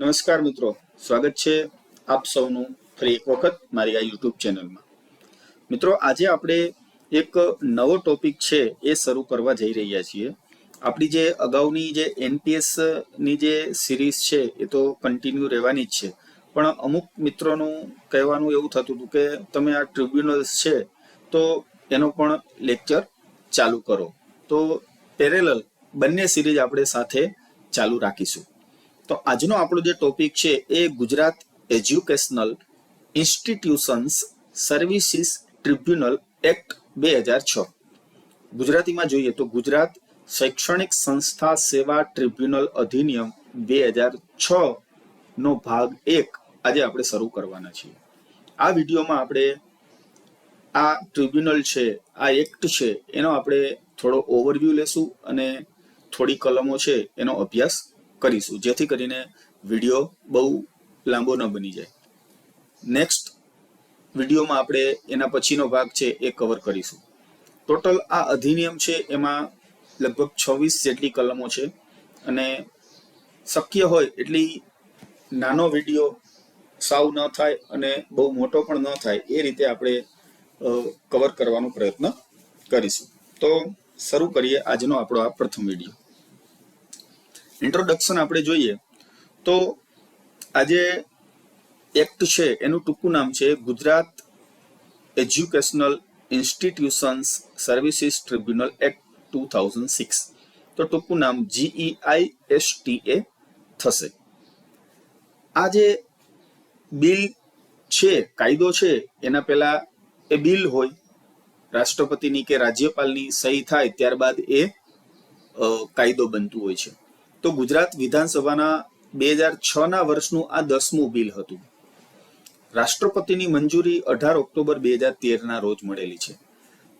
નમસ્કાર મિત્રો. સ્વાગત છે આપ સૌનું ફરી એક વખત મારી આ યુટ્યુબ ચેનલમાં. મિત્રો, આજે આપણે એક નવો ટોપિક છે એ શરૂ કરવા જઈ રહ્યા છીએ. આપણી જે અગાઉની જે એનપીએસની જે સિરીઝ છે એ તો કન્ટિન્યુ રહેવાની જ છે. પણ અમુક મિત્રોનું કહેવાનું એવું થતું હતું કે તમે આ ટ્રિબ્યુનલ્સ છે તો એનો પણ લેક્ચર ચાલુ કરો. તો પેરેલલ બંને સિરીઝ આપણે સાથે ચાલુ રાખીશું. તો આજનો આપણો જે ટોપિક છે એ Gujarat educational institutions services tribunal act બે હજાર છ. ગુજરાતીમાં જોઈએ તો ગુજરાત શૈક્ષણિક સંસ્થા સેવા ટ્રિબ્યુનલ અધિનિયમ બે હજાર છ નો ભાગ એક આજે આપણે શરૂ કરવાના છીએ. આ વિડીયોમાં આપણે આ ટ્રિબ્યુનલ છે, આ એક્ટ છે, એનો આપણે થોડો ઓવરવ્યૂ લેશું અને થોડી કલમો છે, એનો અભ્યાસ કરીશું, જેથી કરીને વીડિયો બહુ લાંબો ન બની જાય. નેક્સ્ટ વિડીયોમાં આપણે એના પછીનો ભાગ છે એ કવર કરીશું. ટોટલ આ અધિનિયમ છે, એમાં લગભગ છવ્વીસ જેટલી કલમો છે અને શક્ય હોય એટલી નાનો વીડિયો સાવ ન થાય અને બહુ મોટો પણ ન થાય એ રીતે આપણે કવર કરવાનો પ્રયત્ન કરીશું. તો શરૂ કરીએ આજનો આપણો આ પ્રથમ વીડિયો. ઇન્ટ્રોડક્શન આપણે જોઈએ તો આજે એક્ટ છે, એનું ટૂંકું નામ છે Gujarat educational institutions services tribunal act two thousand six તો ટૂંકું નામ જીઈઆઈ એસ ટી એ થશે. આ જે બિલ છે, કાયદો છે, એના પહેલા એ બિલ હોય, રાષ્ટ્રપતિની કે રાજ્યપાલની સહી થાય ત્યારબાદ એ કાયદો બનતું હોય છે. તો ગુજરાત વિધાનસભાના બે હજાર છ ના વર્ષનું આ દસમું બિલ હતું. રાષ્ટ્રપતિની મંજૂરી અઢાર ઓક્ટોબર બે હજાર તેર ના રોજ મળેલી છે.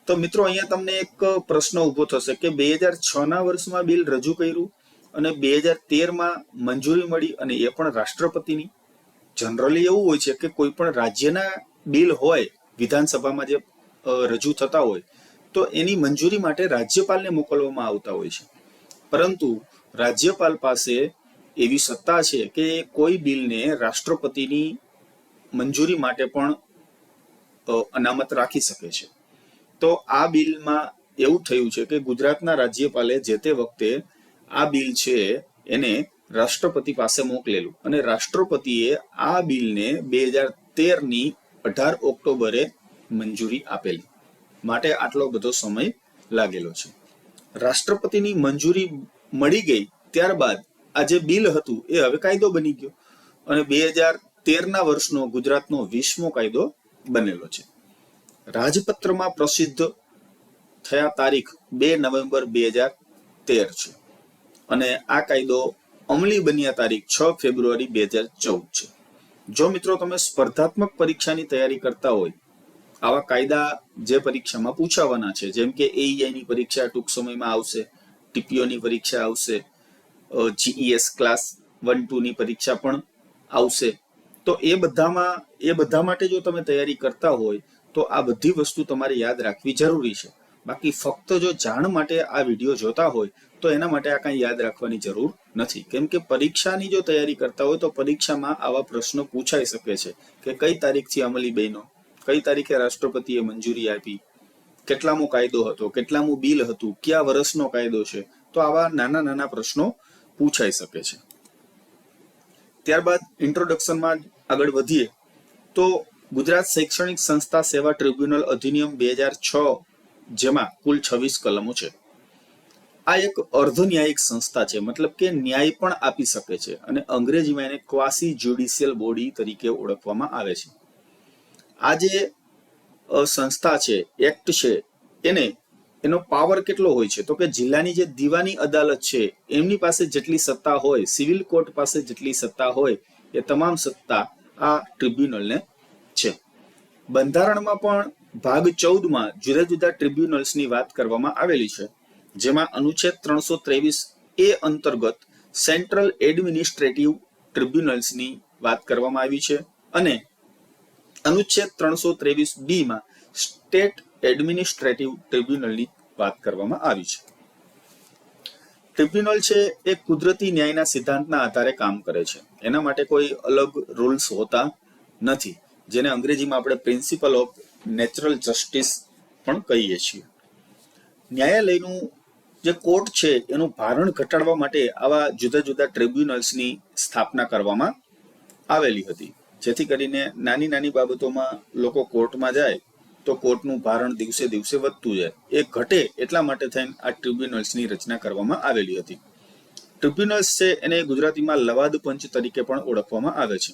તો મિત્રો, અહીંયા તમને એક પ્રશ્ન ઊભો થશે કે બે હજાર છ ના વર્ષમાં બિલ રજૂ કર્યું અને બે હજાર તેરમાં મંજૂરી મળી અને એ પણ રાષ્ટ્રપતિની? જનરલી એવું હોય છે કે કોઈ પણ રાજ્યના બિલ હોય, વિધાનસભામાં જે રજૂ થતા હોય, તો એની મંજૂરી માટે રાજ્યપાલને મોકલવામાં આવતા હોય છે. પરંતુ રાજ્યપાલ પાસે એવી સત્તા છે કે કોઈ બિલને રાષ્ટ્રપતિની મંજૂરી માટે પણ અનામત રાખી શકે છે. તો આ બિલમાં એવું થયું છે કે ગુજરાતના રાજ્યપાલે જે તે વખતે આ બિલ છે એને રાષ્ટ્રપતિ પાસે મોકલેલું અને રાષ્ટ્રપતિએ આ બિલને બે હજાર તેરની અઢાર ઓક્ટોબરે મંજૂરી આપેલી માટે આટલો બધો સમય લાગેલો છે. રાષ્ટ્રપતિની મંજૂરી મળી ગઈ ત્યારબાદ આ જે બિલ હતું એ હવે કાયદો બની ગયો. અને બે હજાર તેરના વર્ષનો ગુજરાતનો વીસમો કાયદો બનેલો છે. રાજપત્રમાં પ્રસિદ્ધ થયા તારીખ બે નવેમ્બર બે હજાર તેર છે. અને આ કાયદો અમલી બન્યા તારીખ છ ફેબ્રુઆરી બે હજાર ચૌદ છે. જો મિત્રો તમે સ્પર્ધાત્મક પરીક્ષાની તૈયારી કરતા હોય, આવા કાયદા જે પરીક્ષામાં પૂછાવાના છે, જેમ કે એઈઆઈની ની પરીક્ષા ટૂંક સમયમાં આવશે TPO ની પરીક્ષા આવશે જીઈએસ ક્લાસ વન ટુ ની પરીક્ષા પણ આવશે. તો એ બધામાં, એ બધા માટે જો તમે તૈયારી કરતા હોય, તો આ બધી વસ્તુ તમારે યાદ રાખવી જરૂરી છે. બાકી ફક્ત જો જાણ માટે આ વીડિયો જોતા હોય, તો એના માટે આ કાંઈ યાદ રાખવાની જરૂર નથી. કેમ કે પરીક્ષાની જો તૈયારી કરતા હોય, તો પરીક્ષામાં આવા પ્રશ્નો પૂછાઈ શકે છે કે કઈ તારીખથી અમલી બહેનો, કઈ તારીખે રાષ્ટ્રપતિએ મંજૂરી આપી કેટલામો કાયદો હતો કેટલામું બિલ હતું કયા વર્ષનો કાયદો છે તો આવા નાના નાના પ્રશ્નો પૂછાઈ શકે છે. ત્યારબાદ ઇન્ટ્રોડક્શનમાં આગળ વધીએ તો ગુજરાત શૈક્ષણિક સંસ્થા સેવા ટ્રિબ્યુનલ અધિનિયમ બે હજાર છ જેમાં કુલ છવ્વીસ કલમો છે. આ એક અર્ધ ન્યાયિક સંસ્થા છે મતલબ કે ન્યાય પણ આપી શકે છે અને અંગ્રેજીમાં એને ક્વાસી જ્યુડિશિયલ બોડી તરીકે ઓળખવામાં આવે છે. આ જે અ, સંસ્થા છે એક્ટ છે, એને, એનો પાવર કેટલો હોય છે? તો કે જિલ્લાની જે દીવાની અદાલત છે, એમની પાસે જેટલી સત્તા હોય, સિવિલ કોર્ટ પાસે જેટલી સત્તા હોય, એ તમામ સત્તા આ ટ્રિબ્યુનલને છે. બંધારણમાં પણ ભાગ ચૌદમાં જુદા જુદા ટ્રિબ્યુનલ્સની વાત કરવામાં આવેલી છે, જેમાં અનુચ્છેદ ત્રણસો ત્રેવીસ એ અંતર્ગત સેન્ટ્રલ એડમિનિસ્ટ્રેટિવ ટ્રિબ્યુનલ્સની વાત કરવામાં આવી છે, અને અનુચ્છેદ ત્રણસો ત્રેવીસ બી માં સ્ટેટ એડમિનિસ્ટ્રેટિવ ટ્રિબ્યુનલની વાત કરવામાં આવી છે. ટ્રિબ્યુનલ છે એ કુદરતી ન્યાયના સિદ્ધાંતના આધારે કામ કરે છે. એના માટે કોઈ અલગ રૂલ્સ હોતા નથી, જેને અંગ્રેજીમાં આપણે પ્રિન્સિપલ ઓફ નેચરલ જસ્ટિસ પણ કહીએ છીએ. ન્યાયાલયનું જે કોર્ટ છે, એનું ભારણ ઘટાડવા માટે આવા જુદા જુદા ટ્રિબ્યુનલ્સની સ્થાપના કરવામાં આવેલી હતી. જેથી કરીને નાની નાની બાબતોમાં લોકો કોર્ટમાં જાય તો કોર્ટનું ભારણ દિવસે દિવસે વધતું જાય. એ ઘટે એટલા માટે થઈને આ ટ્રિબ્યુનલ્સની રચના કરવામાં આવેલી હતી. ટ્રિબ્યુનલ્સ છે એને ગુજરાતીમાં લવાદ પંચ તરીકે પણ ઓળખવામાં આવે છે.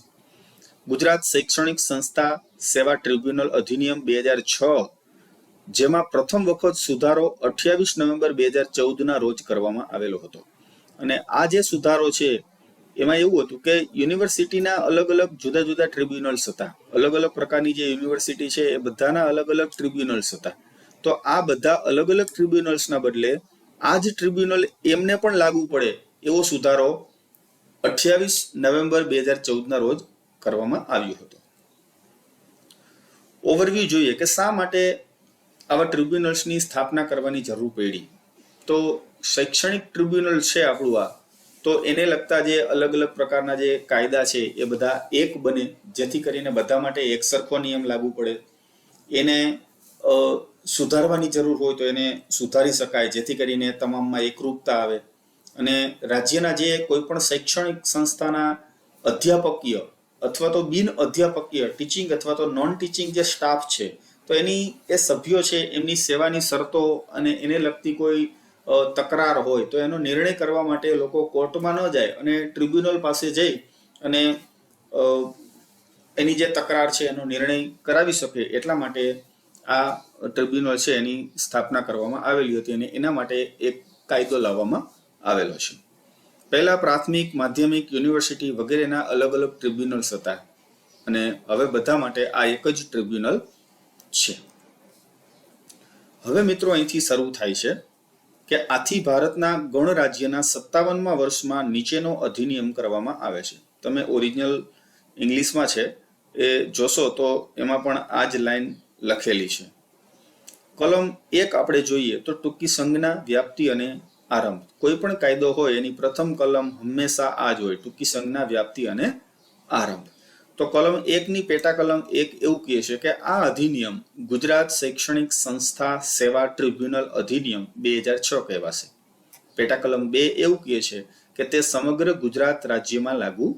ગુજરાત શૈક્ષણિક સંસ્થા સેવા ટ્રિબ્યુનલ અધિનિયમ બે હજાર છ, જેમાં પ્રથમ વખત સુધારો અઠ્યાવીસ નવેમ્બર બે હજાર ચૌદના રોજ કરવામાં આવેલો હતો. અને આ જે સુધારો છે એમાં એવું હતું કે યુનિવર્સિટીના અલગ અલગ જુદા જુદા ટ્રિબ્યુનલ્સ હતા. અલગ અલગ પ્રકારની જે યુનિવર્સિટી છે એ બધાના અલગ અલગ ટ્રિબ્યુનલ્સ હતા. તો આ બધા અલગ અલગ ટ્રિબ્યુનલ્સના બદલે આ જ ટ્રિબ્યુનલ એમને પણ લાગુ પડે એવો સુધારો અઠ્યાવીસ નવેમ્બર બે હજાર ચૌદના રોજ કરવામાં આવ્યો હતો. ઓવરવ્યૂ જોઈએ કે શા માટે આવા ટ્રિબ્યુનલ્સની સ્થાપના કરવાની જરૂર પડી? તો શૈક્ષણિક ટ્રિબ્યુનલ છે આપણું આ. તો એને લગતા જે અલગ અલગ પ્રકારના જે કાયદા છે, એ બધા એક બને, જેથી કરીને બધા માટે એક સરખો નિયમ લાગુ પડે. એને સુધારવાની જરૂર હોય તો એને સુધારી શકાય, જેથી કરીને તમામમાં એકરૂપતા આવે. અને રાજ્યના જે કોઈ પણ શૈક્ષણિક સંસ્થાના અધ્યાપકીય અથવા તો બિન અધ્યાપકીય ટીચિંગ અથવા તો નોન ટીચિંગ જે સ્ટાફ છે, તો એની, એ સભ્યો છે, એમની સેવાની શરતો અને એને લગતી કોઈ તકરાર હોય તો એનો નિર્ણય કરવા માટે લોકો કોર્ટમાં ન જાય અને ટ્રિબ્યુનલ પાસે જઈ અને એની જે તકરાર છે એનો નિર્ણય કરાવી શકે એટલા માટે આ ટ્રિબ્યુનલ છે એની સ્થાપના કરવામાં આવેલી હતી અને એના માટે એક કાયદો લાવવામાં આવેલો છે. પહેલા પ્રાથમિક, માધ્યમિક, યુનિવર્સિટી વગેરેના અલગ અલગ ટ્રિબ્યુનલ્સ હતા અને હવે બધા માટે આ એક જ ટ્રિબ્યુનલ છે. હવે મિત્રો અહીંથી શરૂ થાય છે. કે આથી ભારતના ગણરાજ્યના સત્તાવનમાં વર્ષમાં નીચેનો અધિનિયમ કરવામાં આવે છે. તમે ઓરિજિનલ ઇંગ્લિશમાં છે, એ જોશો તો એમાં પણ આ જ લાઈન લખેલી છે. કલમ એક આપણે જોઈએ તો ટૂંકી સંજ્ઞા, વ્યાપ્તિ અને આરંભ. કોઈ પણ કાયદો હોય એની પ્રથમ કલમ હંમેશા આ જ હોય, ટૂંકી સંજ્ઞા, વ્યાપ્તિ અને આરંભ. તો કલમ એકની પેટા કલમ એક એવું કહે છે કે આ અધિનિયમ ગુજરાત શૈક્ષણિક સંસ્થા સેવા ટ્રિબ્યુનલ અધિનિયમ બે હજાર છ કહેવાશે. પેટા કલમ બે એવું કહે છે કે તે સમગ્ર ગુજરાત રાજ્યમાં લાગુ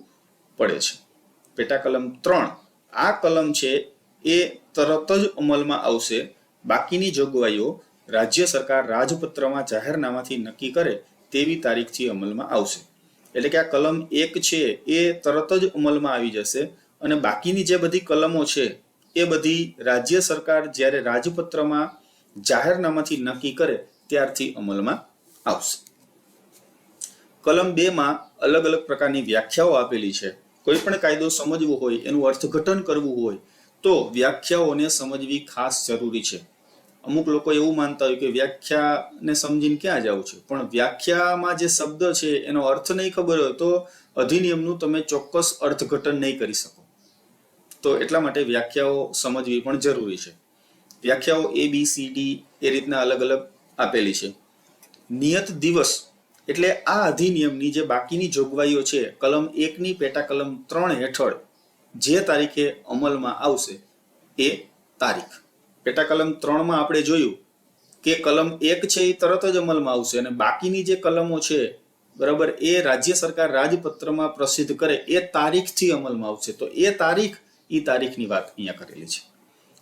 પડે છે. પેટા કલમ ત્રણ, આ કલમ છે એ તરત જ અમલમાં આવશે. બાકીની જોગવાઈઓ રાજ્ય સરકાર રાજપત્રમાં જાહેરનામાથી નક્કી કરે તેવી તારીખથી અમલમાં આવશે. એટલે કે આ કલમ એક છે એ તરત જ અમલમાં આવી જશે. અને બાકીની જે બધી કલમો છે, એ બધી રાજ્ય સરકાર જ્યારે રાજપત્રમાં જાહેરનામાથી નક્કી કરે, ત્યારથી અમલમાં આવશે. કલમ બે માં અલગ અલગ પ્રકારની વ્યાખ્યાઓ આપેલી છે. કોઈ પણ કાયદો સમજવો હોય, એનું અર્થઘટન કરવું હોય, તો વ્યાખ્યાઓને સમજવી ખાસ જરૂરી છે. અમુક લોકો એવું માનતા હોય કે વ્યાખ્યાને સમજીને ક્યાં જવું છે? પણ વ્યાખ્યામાં જે શબ્દ છે, એનો અર્થ નહીં ખબર હોય તો અધિનિયમનું તમે ચોક્કસ અર્થઘટન નહીં કરી શકો. તો એટલા માટે વ્યાખ્યાઓ સમજવી પણ જરૂરી છે. વ્યાખ્યાઓ એ બી સી ડી એ રીતના અલગ અલગ આપેલી છે. નિયત દિવસ એટલે આ અધિનિયમની જે બાકીની જોગવાઈઓ છે, કલમ એકની પેટા કલમ ત્રણ હેઠળ જે તારીખે અમલમાં આવશે એ તારીખ. પેટા કલમ ત્રણમાં આપણે જોયું કે કલમ એક છે એ તરત જ અમલમાં આવશે અને બાકીની જે કલમો છે, બરાબર, એ રાજ્ય સરકાર રાજપત્રમાં પ્રસિદ્ધ કરે એ તારીખથી અમલમાં આવશે. તો એ તારીખ એ તારીખની વાત અહીંયા કરેલી છે.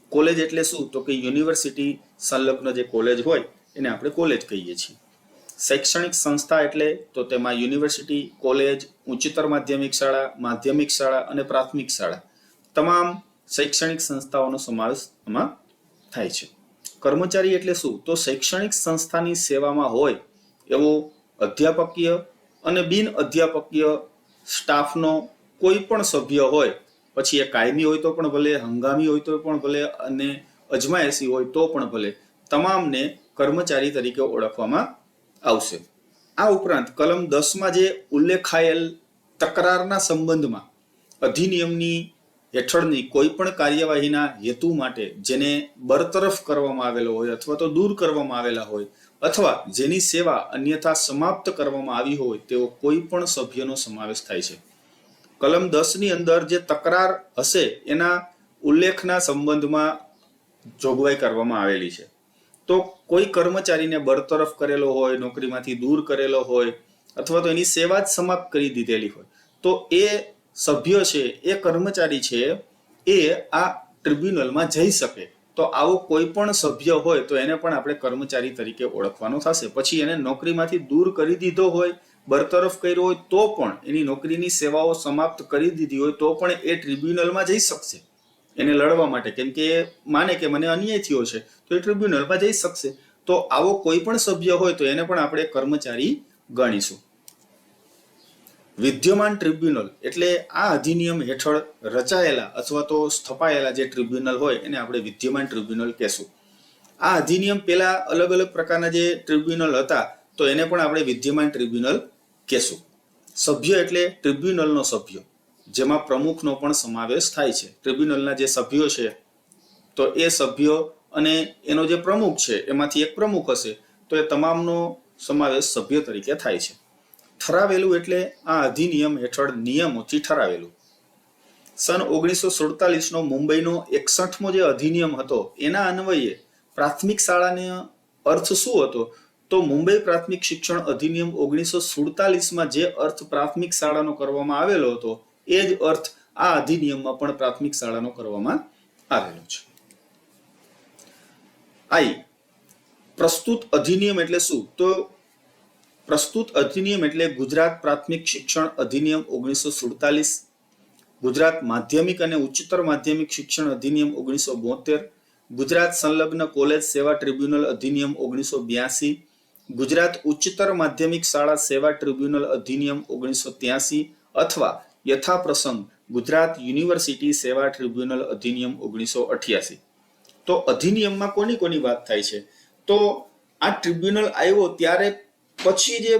કોલેજ એટલે શું? તો કે યુનિવર્સિટી સંલગ્ન જે કોલેજ હોય, એને આપણે કોલેજ કહીએ છીએ. શૈક્ષણિક સંસ્થા એટલે તો તેમાં યુનિવર્સિટી, કોલેજ, ઉચ્ચતર માધ્યમિક શાળા માધ્યમિક શાળા અને પ્રાથમિક શાળા. તમામ શૈક્ષણિક સંસ્થાઓનો સમાવેશ આમાં થાય છે. કર્મચારી એટલે શું? તો શૈક્ષણિક સંસ્થાની સેવામાં હોય એવો અધ્યાપકીય અને બિન અધ્યાપકીય સ્ટાફનો કોઈ પણ સભ્ય હોય પછી એ કાયમી હોય તો પણ ભલે, હંગામી હોય તો પણ ભલે અને અજમાયશી હોય તો પણ ભલે, તમામને કર્મચારી તરીકે ઓળખવામાં આવશે. આ ઉપરાંત કલમ દસમાં જે ઉલ્લેખાયેલ તકરારના સંબંધમાં અધિનિયમની હેઠળની કોઈ પણ કાર્યવાહીના હેતુ માટે જેને બરતરફ કરવામાં આવેલો હોય અથવા તો દૂર કરવામાં આવેલા હોય અથવા જેની સેવા અન્યથા સમાપ્ત કરવામાં આવી હોય તેવો કોઈ પણ સભ્યનો સમાવેશ થાય છે. કલમ દસની અંદર જે તકરાર હશે, એના ઉલ્લેખના સંબંધમાં જોગવાઈ કરવામાં આવેલી છે. તો કોઈ કર્મચારીને બરતરફ કરેલો હોય, નોકરીમાંથી દૂર કરેલો હોય, અથવા તો એની સેવા જ સમાપ્ત કરી દીધેલી હોય, તો એ સભ્ય છે, એ કર્મચારી છે, એ આ ટ્રિબ્યુનલમાં જઈ શકે. તો આવો કોઈ પણ સભ્ય હોય, તો એને પણ આપણે કર્મચારી તરીકે ઓળખવાનો થશે. પછી એને નોકરીમાંથી દૂર કરી દીધો હોય બરતરફ કર્યો હોય તો પણ એની નોકરીની સેવાઓ સમાપ્ત કરી દીધી હોય તો પણ એ ટ્રિબ્યુનલમાં જઈ શકશે. એને લડવા માટે. કેમ કે માને કે મને અન્યાય થયો છે, તો એ ટ્રિબ્યુનલમાં જઈ શકશે. તો આવો કોઈ પણ સભ્ય હોય તો એને પણ આપણે કર્મચારી ગણીશું. વિદ્યમાન ટ્રિબ્યુનલ એટલે આ અધિનિયમ હેઠળ રચાયેલા અથવા તો સ્થપાયેલા જે ટ્રિબ્યુનલ હોય એને આપણે વિદ્યમાન ટ્રિબ્યુનલ કહેશું. આ અધિનિયમ પેલા અલગ અલગ પ્રકારના જે ટ્રિબ્યુનલ હતા, તો એને પણ આપણે વિદ્યમાન ટ્રિબ્યુનલ કહેશું સભ્ય એટલે ટ્રિબ્યુનલનો સભ્ય, જેમાં પ્રમુખનો પણ સમાવેશ થાય છે. ટ્રિબ્યુનલના જે સભ્યો છે, તો એ સભ્યો અને એનો જે પ્રમુખ છે, એમાંથી એક પ્રમુખ હશે, તો એ તમામનો સમાવેશ સભ્ય તરીકે થાય છે. ઠરાવેલું એટલે આ અધિનિયમ હેઠળ નિયમોથી ઠરાવેલું. સન ઓગણીસો સુડતાલીસનો મુંબઈનો એકસઠમો જે અધિનિયમ હતો, એના અન્વયે પ્રાથમિક શાળાને અર્થ શું હતો? તો મુંબઈ પ્રાથમિક શિક્ષણ અધિનિયમ ઓગણીસો સુડતાલીસમાં જે અર્થ પ્રાથમિક શાળાનો કરવામાં આવેલો હતો, એ જ અર્થ આ અધિનિયમમાં પણ પ્રાથમિક શાળાનો કરવામાં આવેલો છે. આઈ, પ્રસ્તુત અધિનિયમ એટલે શું? તો પ્રસ્તુત અધિનિયમ એટલે ગુજરાત પ્રાથમિક શિક્ષણ અધિનિયમ ઓગણીસો સુડતાલીસ, ગુજરાત માધ્યમિક અને ઉચ્ચતર માધ્યમિક શિક્ષણ અધિનિયમ ઓગણીસો બોતેર, ગુજરાત સંલગ્ન કોલેજ સેવા ટ્રિબ્યુનલ અધિનિયમ ઓગણીસો બ્યાસી ગુજરાત ઉચ્ચતર માધ્યમિક શાળા સેવા ટ્રિબ્યુનલ અધિનિયમ ઓગણીસો ત્યાસી અથવા યથાપ્રસંગ ગુજરાત યુનિવર્સિટી સેવા ટ્રિબ્યુનલ અધિનિયમ ઓગણીસો અઠ્યાસી. તો અધિનિયમમાં કોની કોની વાત થાય છે? તો આ ટ્રિબ્યુનલ આવ્યો ત્યારે પછી જે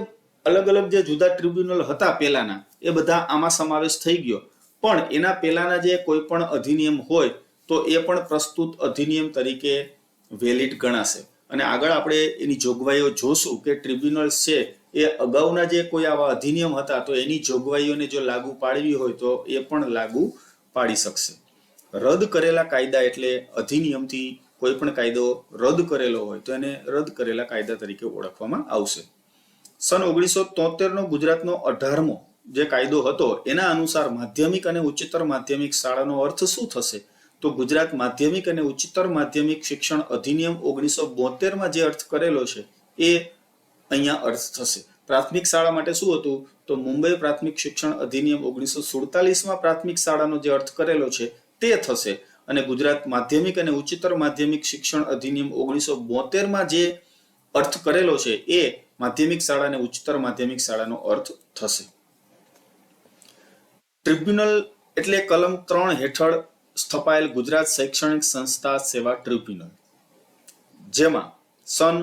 અલગ અલગ જે જુદા ટ્રિબ્યુનલ હતા પહેલાના, એ બધા આમાં સમાવેશ થઈ ગયો. પણ એના પહેલાના જે કોઈ પણ અધિનિયમ હોય, તો એ પણ પ્રસ્તુત અધિનિયમ તરીકે વેલિડ ગણાશે. અને આગળ આપણે એની જોગવાઈઓ જોશું કે ટ્રિબ્યુનલ્સ છે એ અગાઉના જે કોઈ આવા અધિનિયમ હતા, તો એની જોગવાઈઓને જો લાગુ પાડવી હોય તો એ પણ લાગુ પાડી શકશે. રદ કરેલા કાયદા એટલે અધિનિયમથી કોઈ પણ કાયદો રદ કરેલો હોય તો એને રદ કરેલા કાયદા તરીકે ઓળખવામાં આવશે. સન ઓગણીસો તોતેરનો ગુજરાતનો અઢારમો જે કાયદો હતો, એના અનુસાર માધ્યમિક અને ઉચ્ચતર માધ્યમિક શાળાનો અર્થ શું થશે? તો ગુજરાત માધ્યમિક અને ઉચ્ચતર માધ્યમિક શિક્ષણ અધિનિયમ ઓગણીસો બોતેરમાં જે અર્થ કરેલો છે, એ અહીંયા અર્થ થશે. પ્રાથમિક શાળા માટે શું હતું? તો મુંબઈ પ્રાથમિક શિક્ષણ અધિનિયમ ઓગણીસો સુડતાલીસમાં પ્રાથમિક શાળાનો જે અર્થ કરેલો છે, તે થશે. અને ગુજરાત માધ્યમિક અને ઉચ્ચતર માધ્યમિક શિક્ષણ અધિનિયમ ઓગણીસો બોતેરમાં જે અર્થ કરેલો છે, એ માધ્યમિક શાળા અને ઉચ્ચતર માધ્યમિક શાળાનો અર્થ થશે. ટ્રિબ્યુનલ એટલે કલમ ત્રણ હેઠળ સ્થપાયેલ ગુજરાત શૈક્ષણિક સંસ્થા સેવા ટ્રિબ્યુનલ, જેમાં સન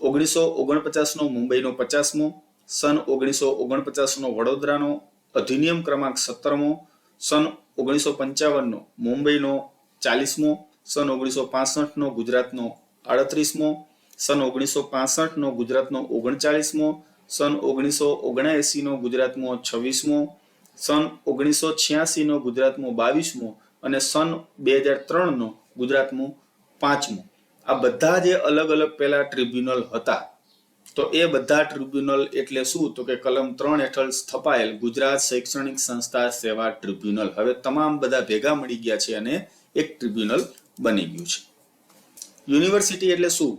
ઓગણીસો ઓગણપચાસનો મુંબઈનો પચાસમો, સન ઓગણીસો ઓગણપચાસનો વડોદરાનો અધિનિયમ ક્રમાંક સત્તરમો, સન ઓગણીસો પંચાવનનો મુંબઈનો ચાલીસમો, સન ઓગણીસો પાસઠનો ગુજરાતનો આડત્રીસમો, સન ઓગણીસો પાસઠનો ગુજરાતનો ઓગણચાલીસમો, સન ઓગણીસો ઓગણએંસીનો ગુજરાતનો છવ્વીસમો, સન ઓગણીસો છ્યાસીનો ગુજરાતનો બાવીસમો અને સન બે હજાર ત્રણનો, ગુજરાતનું પાંચમો. આ બધા જે અલગ અલગ પેલા ટ્રિબ્યુનલ હતા, તો એ બધા ટ્રિબ્યુનલ એટલે શું? તો કે કલમ ત્રણ હેઠળ સ્થપાયેલ ગુજરાત શૈક્ષણિક સંસ્થા સેવા ટ્રિબ્યુનલ હવે તમામ બધા ભેગા મળી ગયા છે અને એક ટ્રિબ્યુનલ બની ગયું છે. યુનિવર્સિટી એટલે શું?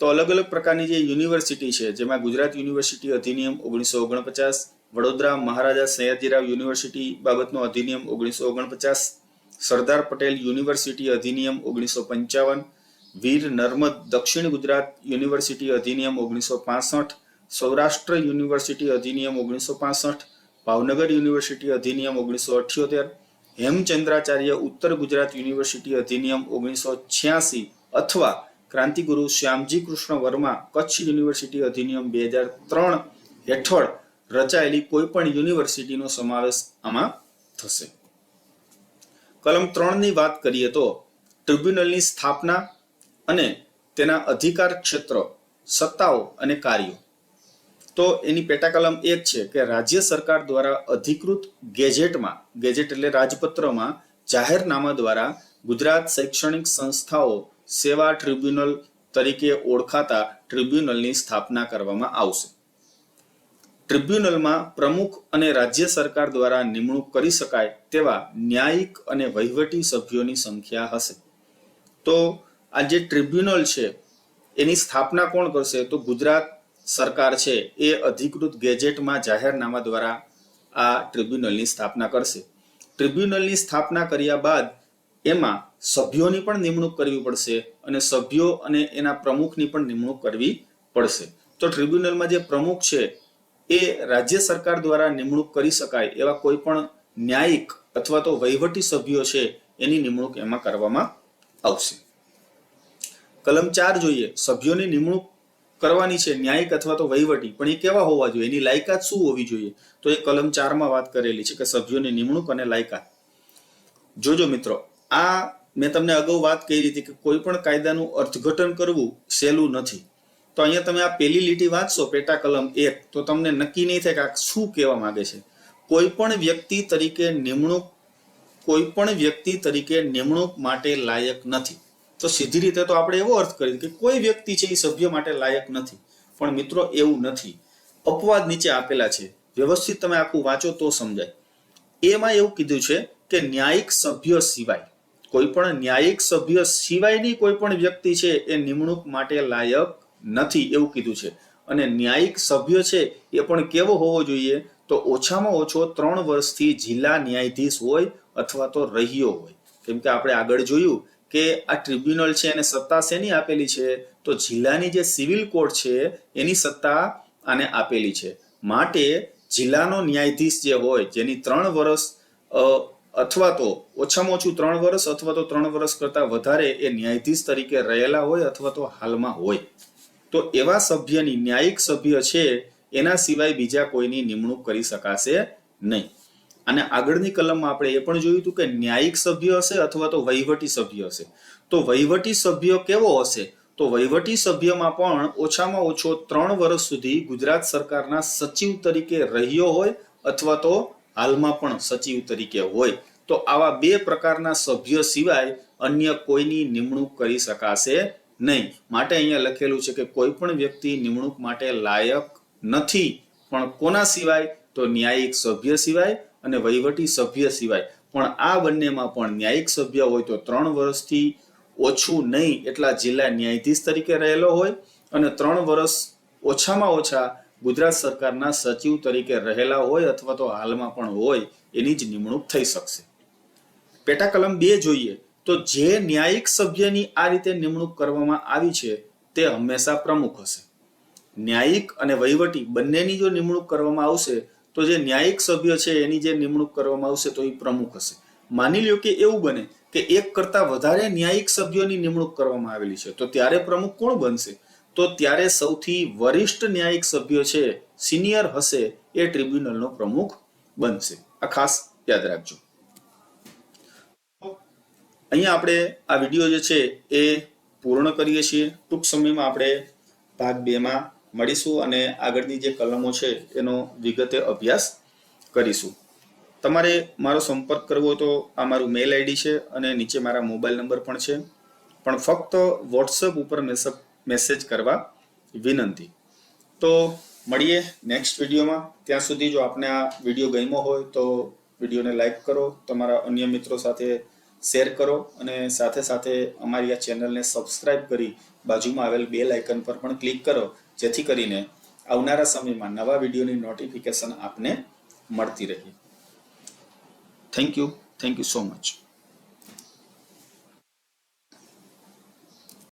તો અલગ અલગ પ્રકારની જે યુનિવર્સિટી છે, જેમાં ગુજરાત યુનિવર્સિટી અધિનિયમ ઓગણીસો ઓગણપચાસ, વડોદરા મહારાજા સયાજીરાવ યુનિવર્સિટી બાબતનો અધિનિયમ ઓગણીસો ઓગણપચાસ સરદાર પટેલ યુનિવર્સિટી અધિનિયમ ઓગણીસો પંચાવન, વીર નર્મદ દક્ષિણ ગુજરાત યુનિવર્સિટી અધિનિયમ ઓગણીસો પાસઠ, સૌરાષ્ટ્ર યુનિવર્સિટી અધિનિયમ ઓગણીસો પાસઠ, ભાવનગર યુનિવર્સિટી અધિનિયમ ઓગણીસો અઠ્યોતેર, હેમચંદ્રાચાર્ય ઉત્તર ગુજરાત યુનિવર્સિટી અધિનિયમ ઓગણીસો છ્યાસી અથવા ક્રાંતિગુરુ શ્યામજી કૃષ્ણ વર્મા કચ્છ યુનિવર્સિટી અધિનિયમ બે હજાર ત્રણ હેઠળ રચાયેલી કોઈ પણ યુનિવર્સિટીનો સમાવેશ આમાં થશે. કલમ ત્રણની વાત કરીએ તો ટ્રિબ્યુનલની સ્થાપના અને તેના અધિકાર ક્ષેત્ર, સત્તાઓ અને કાર્યો. તો એની પેટા કલમ એક છે કે રાજ્ય સરકાર દ્વારા અધિકૃત ગેજેટમાં, ગેજેટ એટલે રાજપત્રમાં, જાહેરનામા દ્વારા ગુજરાત શૈક્ષણિક સંસ્થાઓ સેવા ટ્રિબ્યુનલ તરીકે ઓળખાતા ટ્રિબ્યુનલની સ્થાપના કરવામાં આવશે. ટ્રિબ્યુનલમાં પ્રમુખ અને રાજ્ય સરકાર દ્વારા નિમણૂક કરી શકાય તેવા ન્યાયિક અને વહીવટી સભ્યોની સંખ્યા હશે. તો આ જે ટ્રિબ્યુનલ છે, એની સ્થાપના કોણ કરશે? તો ગુજરાત સરકાર છે, એ અધિકૃત ગેજેટમાં જાહેરનામા દ્વારા આ ટ્રિબ્યુનલની સ્થાપના કરશે. ટ્રિબ્યુનલની સ્થાપના કર્યા બાદ એમાં સભ્યોની પણ નિમણૂક કરવી પડશે અને સભ્યો અને એના પ્રમુખની પણ નિમણૂક કરવી પડશે. તો ટ્રિબ્યુનલમાં જે પ્રમુખ છે એ રાજ્ય સરકાર દ્વારા નિમણૂક કરી શકાય એવા કોઈ પણ ન્યાયિક અથવા તો વહીવટી સભ્યો છે, એની નિમણૂક એમાં કરવામાં આવશે. કલમ ચાર જોઈએ, સભ્યોની નિમણૂક કરવાની છે, ન્યાયિક અથવા તો વહીવટી, પણ એ કેવા હોવા જોઈએ? એની લાયકાત શું હોવી જોઈએ? તો એ કલમ ચારમાં વાત કરેલી છે કે સભ્યોની નિમણૂક અને લાયકાત. જોજો મિત્રો, આ મેં તમને અગાઉ વાત કરી હતી કે કોઈ પણ કાયદાનું અર્થઘટન કરવું સહેલું નથી. તો અહીંયા તમે આ પેલી લીટી વાંચશો પેટા કલમ એક, તો તમને નક્કી નહીં થાય કે આ શું કહેવા માંગે છે. કોઈ પણ વ્યક્તિ તરીકે નિમણૂક, કોઈ પણ વ્યક્તિ તરીકે નિમણૂક માટે લાયક નથી. તો સીધી રીતે તો આપણે એવો અર્થ કરી કે કોઈ વ્યક્તિ છે એ સભ્ય માટે લાયક નથી. પણ મિત્રો, એવું નથી. અપવાદ નીચે આપેલા છે. વ્યવસ્થિત તમે આખું વાંચો તો સમજાય. એમાં એવું કીધું છે કે ન્યાયિક સભ્ય સિવાય, કોઈ પણ ન્યાયિક સભ્ય સિવાયની કોઈ પણ વ્યક્તિ છે એ નિમણૂક માટે લાયક નથી એવું કીધું છે. અને ન્યાયિક સભ્ય છે એ પણ કેવો હોવો જોઈએ? તો ઓછામાં ઓછો ત્રણ વર્ષથી જિલ્લા ન્યાયાધીશ હોય અથવા તો રહ્યો હોય. કેમ કે આપણે આગળ જોયું કે આ ટ્રિબ્યુનલ છે એને સત્તા શેની આપેલી છે? તો જિલ્લાની જે સિવિલ કોર્ટ છે એની સત્તા આને આપેલી છે. માટે જિલ્લાનો ન્યાયાધીશ જે હોય, જેની ત્રણ વર્ષ અથવા તો ઓછામાં ઓછું ત્રણ વર્ષ અથવા તો ત્રણ વર્ષ કરતા વધારે એ ન્યાયાધીશ તરીકે રહેલા હોય અથવા તો હાલમાં હોય. તો એવા સભ્યની ન્યાયિક સભ્ય છે, એના સિવાય બીજા કોઈની નિમણૂક કરી શકાશે નહીં. અને આગળની કલમમાં આપણે એ પણ જોયું હતું કે ન્યાયિક સભ્ય હશે અથવા તો વહીવટી સભ્ય હશે. તો વહીવટી સભ્ય કેવો હશે? તો વહીવટી સભ્યમાં પણ ઓછામાં ઓછો ત્રણ વર્ષ સુધી ગુજરાત સરકારના સચિવ તરીકે રહ્યો હોય અથવા તો હાલમાં પણ સચિવ તરીકે હોય. તો આવા બે પ્રકારના સભ્ય સિવાય અન્ય કોઈની નિમણૂક કરી શકાશે નહીં. માટે અહીંયા લખેલું છે કે કોઈ પણ વ્યક્તિ નિમણૂક માટે લાયક નથી, પણ કોના સિવાય? તો ન્યાયિક સભ્ય સિવાય અને વહીવટી સભ્ય સિવાય. પણ આ બંનેમાં પણ ન્યાયિક સભ્ય હોય તો ત્રણ વર્ષથી ઓછું નહીં એટલા જિલ્લા ન્યાયાધીશ તરીકે રહેલો હોય અને ત્રણ વર્ષ ઓછામાં ઓછા ગુજરાત સરકારના સચિવ તરીકે રહેલા હોય અથવા તો હાલમાં પણ હોય એની જ નિમણૂક થઈ શકશે. પેટા કલમ બે જોઈએ. તો જે ન્યાયિક સભ્યની આ રીતે નિમણૂક કરવામાં આવી છે, તે હંમેશા પ્રમુખ હશે. ન્યાયિક અને વહીવટી બંનેની જો નિમણૂક કરવામાં આવશે, તો જે ન્યાયિક સભ્ય છે એની જે નિમણૂક કરવામાં આવશે, તો એ પ્રમુખ હશે. માની લ્યો કે એવું બને કે એક કરતા વધારે ન્યાયિક સભ્યોની નિમણૂક કરવામાં આવેલી છે, તો ત્યારે પ્રમુખ કોણ બનશે? તો ત્યારે સૌથી વરિષ્ઠ ન્યાયિક સભ્ય છે, સિનિયર હશે એ ટ્રિબ્યુનલનો પ્રમુખ બનશે. આ ખાસ યાદ રાખજો. અહીંયા આપણે આ વીડિયો જે છે એ પૂર્ણ કરીએ છીએ. ટૂંક સમયમાં આપણે ભાગ બેમાં મળીશું અને આગળની જે કલમો છે એનો વિગતે અભ્યાસ કરીશું. તમારે મારો સંપર્ક કરવો તો આ મારું મેલ આઈડી છે અને નીચે મારા મોબાઈલ નંબર પણ છે. પણ ફક્ત વોટ્સઅપ ઉપર મેસેજ કરવા વિનંતી. તો મળીએ નેક્સ્ટ વિડીયોમાં. ત્યાં સુધી જો આપને આ વીડિયો ગમ્યો હોય તો વિડીયોને લાઈક કરો. તમારા અન્ય મિત્રો સાથે શેર કરો અને સાથે સાથે અમારી આ ચેનલને સબસ્ક્રાઇબ કરી બાજુમાં આવેલ બેલ આઇકન પર પણ ક્લિક કરો, જેથી કરીને આવનારા સમયમાં નવા વિડીયોની નોટિફિકેશન આપને મળતી રહે. Thank you thank you so much